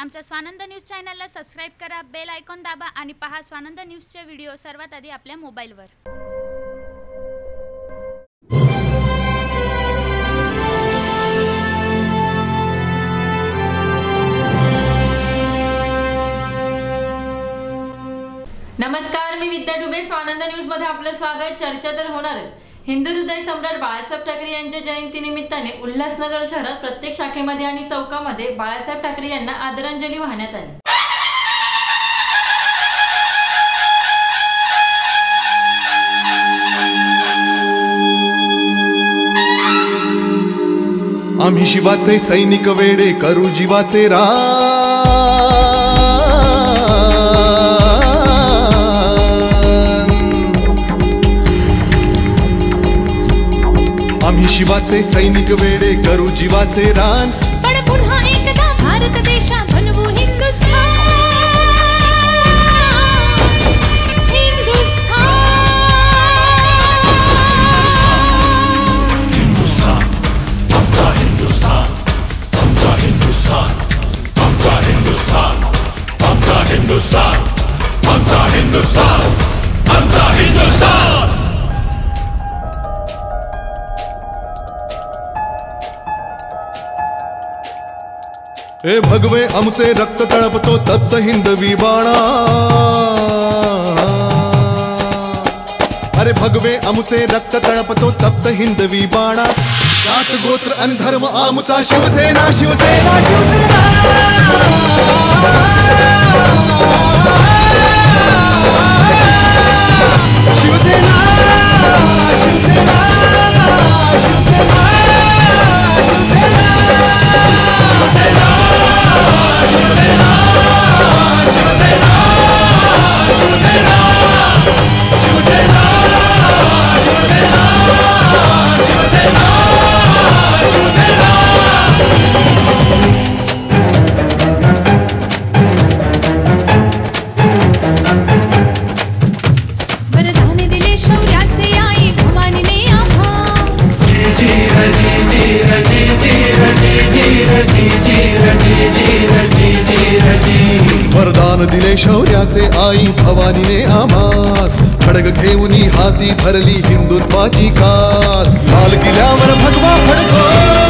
आमच्या स्वानंद न्यूज चॅनलला सबस्क्राईब करा बेल आयकॉन दाबा आणि पहा स्वानंद न्यूजचे व्हिडिओ सर्वात आधी आपल्या मोबाईलवर. नमस्कार मी विद्या डुबे. स्वानंद न्यूजमध्ये आपलं स्वागत. चर्चा तर होणारच. हिंदू हृदय सम्राट बाळासाहेब ठाकरे यांच्या जयंती निमित्ताने उल्हासनगर शहरात प्रत्येक शाखेमध्ये आणि चौकामध्ये बाळासाहेब ठाकरे यांना आदरांजली वाहण्यात आली. आम्ही शिवाचे सैनिक वेडे करू जीवाचे रा आम्ही शिवाचे सैनिक वेडे करू जीवाचे रान. पण पुन्हा एकदा भारत देशा हे भगवे आमचे रक्त तळपतो तप्त हिंदवी बाणा. अरे भगवे आमचे रक्त तळपतो तप्त हिंदवी बाणा. सात गोत्र आणि धर्म आमचा शिवसेना शिवसेना शिवसेना. दान दिले शौर्याचे आई भवानीने आमास. खडग घेऊनी हाती धरली हिंदुत्वाची कास. लाल किल्ल्यावर भगवा फडका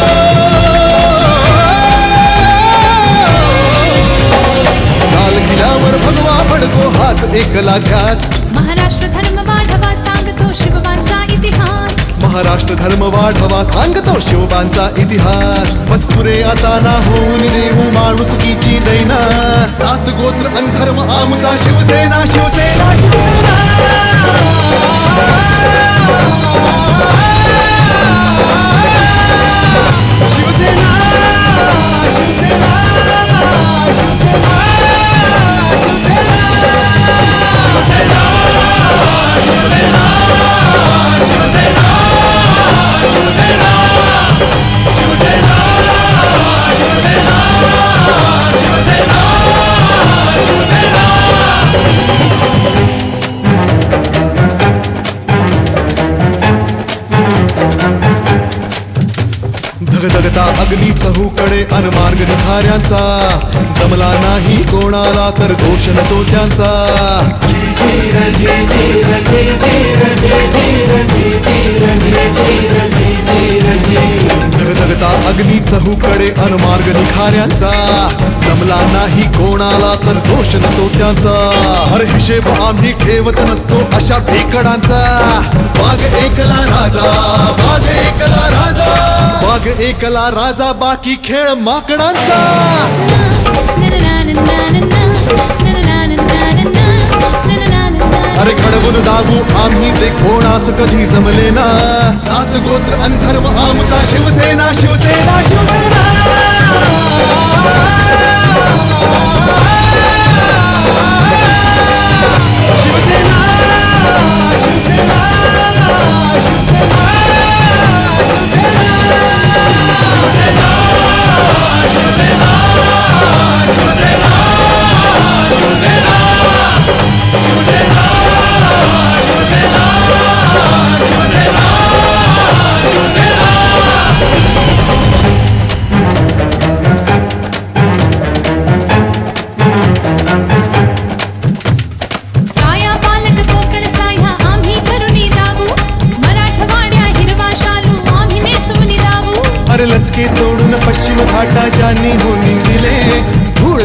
जात धर्म वाढवा सांगतो शिवबांचा इतिहास. मस्कुरे आता ना होऊन देऊ माणुसकीची दैना सात गोत्र अन धर्म आमचा शिवसेना शिवसेना शिवसेना शिवसेना. धगधगता अग्नी चहूकडे अनमार्ग निखाऱ्यांचा. जमला नाही कोणाला तर दोष न तो त्यांचा धगधगता अग्नी चहूकडे अनमार्ग निखाऱ्यांचा. जमला नाही कोणाला तर दोष न तो त्यांचा हर हिशेब आम्ही ठेवत नसतो अशा भेकडांचा वाघ एकला राजा वाघ एकला राजा. वाघ एकला राजा बाकी खेळ माकडांचा. अरे घडवून दागू आम्ही जे कोणास कधी जमले ना. सात गोत्र अंधर्म आमचा शिवसेना शिवसेना शिवसेना.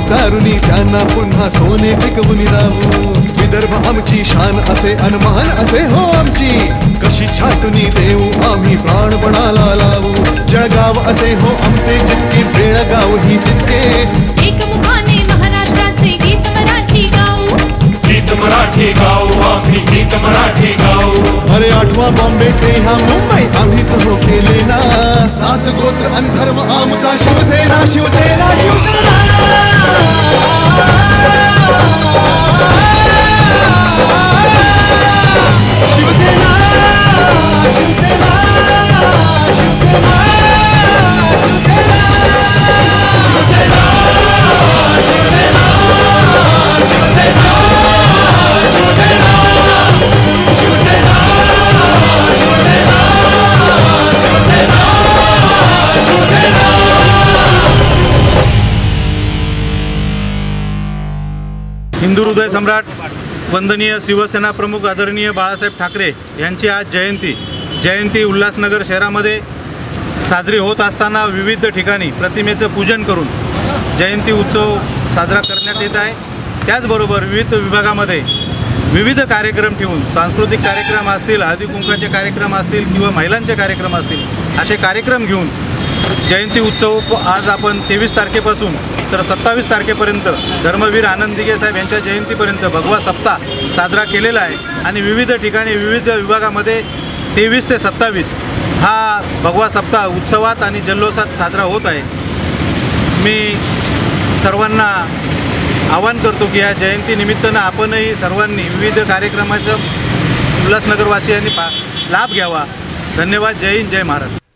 चारुनी त्यांना पुन्हा सोने पिकवून दावू विदर्भ आमची शान असे अनमान असे हो आमची. कशी छाटुनी देऊ आम्ही प्राणपणाला लावू. जळगाव असे हो आमचे जितके बेळगाव ही तितके. एकमुखाने महाराष्ट्राचे गीत मराठी गाऊ. गीत मराठी गाऊ आम्ही गीत मराठी अरे आठवा बॉम्बेचे हा मुंबई आम्हीच हो केले ना. सात गोत्र अंधर्म आमचा शिवसेना शिवसेना शिवसेना शिवसेना. शिवसेना शिवसेना. सम्राट वंदनीय शिवसेना प्रमुख आदरणीय बाळासाहेब ठाकरे यांची आज जयंती. जयंती उल्हासनगर शहरामध्ये साजरी होत असताना विविध ठिकाणी प्रतिमेचं पूजन करून जयंती उत्सव साजरा करण्यात येत आहे. त्याचबरोबर विविध विभागामध्ये विविध कार्यक्रम ठेवून सांस्कृतिक कार्यक्रम असतील हळदी कुंकाचे कार्यक्रम असतील किंवा महिलांचे कार्यक्रम असतील असे कार्यक्रम घेऊन जयंती उत्सव आज आपण तेवीस तारखेपासून तर सत्तावीस तारखेपर्यंत धर्मवीर आनंद दिघे साहेब यांच्या जयंतीपर्यंत भगवा सप्ताह साजरा केलेला आहे. आणि विविध ठिकाणी विविध विभागामध्ये तेवीस ते सत्तावीस हा भगवा सप्ताह उत्सवात आणि जल्लोषात साजरा होत आहे. मी सर्वांना आवाहन करतो की या जयंतीनिमित्तानं आपणही सर्वांनी विविध कार्यक्रमाचं उल्हासनगरवासियांनी पा लाभ घ्यावा. धन्यवाद. जय हिंद जय महाराष्ट्र.